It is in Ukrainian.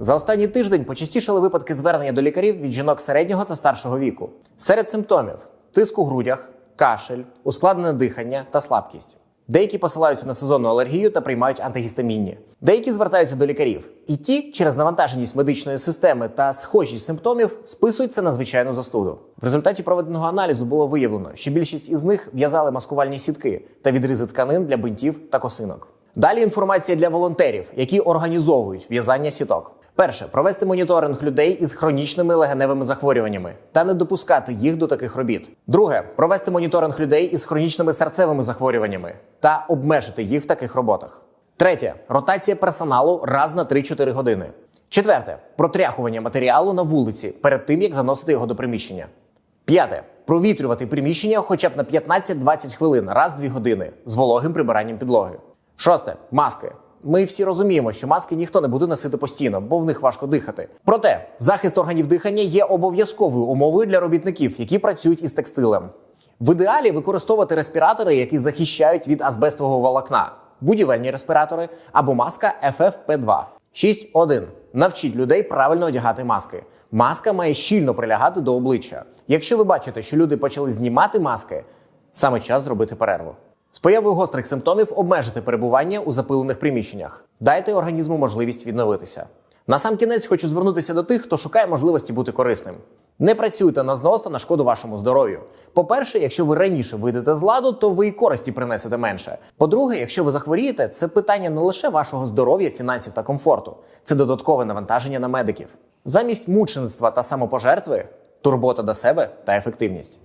За останній тиждень почастішали випадки звернення до лікарів від жінок середнього та старшого віку. Серед симптомів тиск у грудях, кашель, ускладнене дихання та слабкість. Деякі посилаються на сезонну алергію та приймають антигістамінні. Деякі звертаються до лікарів. І ті, через навантаженість медичної системи та схожість симптомів, списуються на звичайну застуду. В результаті проведеного аналізу було виявлено, що більшість із них в'язали маскувальні сітки та відризи тканин для бинтів та косинок. Далі інформація для волонтерів, які організовують в'язання сіток. Перше провести моніторинг людей із хронічними легеневими захворюваннями та не допускати їх до таких робіт. Друге провести моніторинг людей із хронічними серцевими захворюваннями та обмежити їх в таких роботах. Третє ротація персоналу раз на 3-4 години. Четверте протряхування матеріалу на вулиці перед тим як заносити його до приміщення. П'яте провітрювати приміщення хоча б на 15-20 хвилин раз в 2 години з вологим прибиранням підлоги. Шосте маски. Ми всі розуміємо, що маски ніхто не буде носити постійно, бо в них важко дихати. Проте захист органів дихання є обов'язковою умовою для робітників, які працюють із текстилем. В ідеалі використовувати респіратори, які захищають від азбестового волокна, будівельні респіратори або маска FFP2. 6.1. Навчіть людей правильно одягати маски. Маска має щільно прилягати до обличчя. Якщо ви бачите, що люди почали знімати маски, саме час зробити перерву. З появою гострих симптомів обмежити перебування у запилених приміщеннях. Дайте організму можливість відновитися. На сам кінець хочу звернутися до тих, хто шукає можливості бути корисним. Не працюйте на знос та на шкоду вашому здоров'ю. По-перше, якщо ви раніше вийдете з ладу, то ви і користі принесете менше. По-друге, якщо ви захворієте, це питання не лише вашого здоров'я, фінансів та комфорту, це додаткове навантаження на медиків. Замість мучеництва та самопожертви турбота до себе та ефективність.